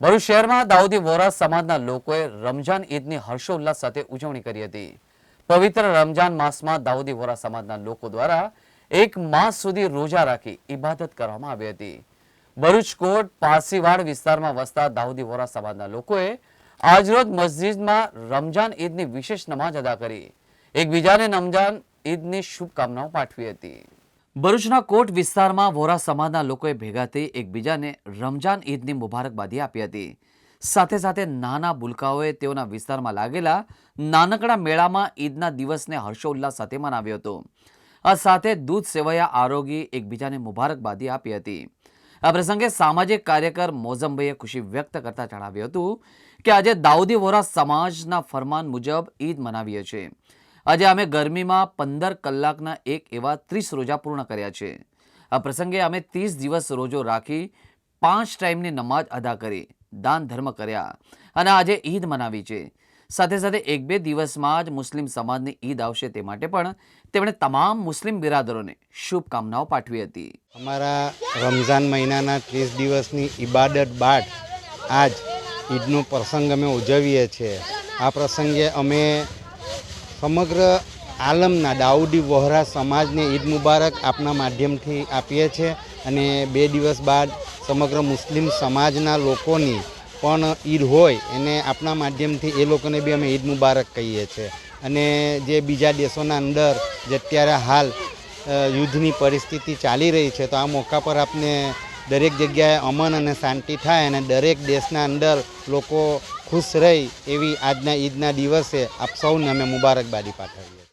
ભરૂચ શહેરમાં દાઉદી વોરા સમાજના લોકોએ રમજાન ઈદની હર્ષોલ્લાસ સાથે ઉજવણી કરી હતી. પવિત્ર રમજાન માસમાં દાઉદી વોરા સમાજના લોકો દ્વારા એક માસ સુધી રોજા રાખી ઇબાદત કરવામાં આવી હતી. ભરૂચ કોટ, પારસીવાડ વિસ્તારમાં વસતા દાઉદી વોરા સમાજના લોકોએ આજરોજ મસ્જિદમાં રમજાન ઈદની વિશેષ નમાજ અદા કરી. એકબીજાને રમજાન ઈદની શુભકામનાઓ પાઠવી હતી. ભરૂચના કોટ વિસ્તારમાં વોરા સમાજના લોકોએ ભેગા થઈ એકબીજાને રમજાન ઈદની મુબારકબાદી આપી હતી. સાથે સાથે નાના બુલકાઓએ તેઓના વિસ્તારમાં લાગેલા નાનકડા મેળામાં ઈદના દિવસને હર્ષોલ્લાસ સાથે મનાવ્યો હતો. આ સાથે દૂધ સેવયા આરોગી એકબીજાને મુબારકબાદી આપી હતી. આ પ્રસંગે સામાજિક કાર્યકર મોઝમભાઈએ ખુશી વ્યક્ત કરતા જણાવ્યું હતું કે આજે દાઉદી વોરા સમાજના ફરમાન મુજબ ઈદ મનાવીએ છીએ. આજે અમે ગરમીમાં પંદર કલાકના એક એવા ત્રીસ રોજા પૂર્ણ કર્યા છે. આ પ્રસંગે અમે ત્રીસ દિવસ રોજો રાખી પાંચ ટાઈમની નમાજ અદા કરી, દાન ધર્મ કર્યા અને આજે ઈદ મનાવી છે. સાથે સાથે એક બે દિવસમાં જ મુસ્લિમ સમાજની ઈદ આવશે તે માટે પણ તેમણે તમામ મુસ્લિમ બિરાદરોને શુભકામનાઓ પાઠવી હતી. અમારા રમઝાન મહિનાના ત્રીસ દિવસની ઇબાદત બાદ આજ ઈદનો પ્રસંગ અમે ઉજવીએ છીએ. આ પ્રસંગે અમે સમગ્ર આલમના દાઉદી વહોરા સમાજને ઈદ મુબારક આપના માધ્યમથી આપીએ છીએ અને બે દિવસ બાદ સમગ્ર મુસ્લિમ સમાજના લોકોની પણ ઈદ હોય એને આપના માધ્યમથી એ લોકોને બી અમે ઈદ મુબારક કહીએ છીએ. અને જે બીજા દેશોના અંદર જે અત્યારે હાલ યુદ્ધની પરિસ્થિતિ ચાલી રહી છે તો આ મોકા પર આપને દરેક જગ્યાએ અમન અને શાંતિ થાય અને દરેક દેશના અંદર લોકો ખુશ રહે એવી આજના ઈદના દિવસે આપ સૌને અમે મુબારકબાદી પાઠવીએ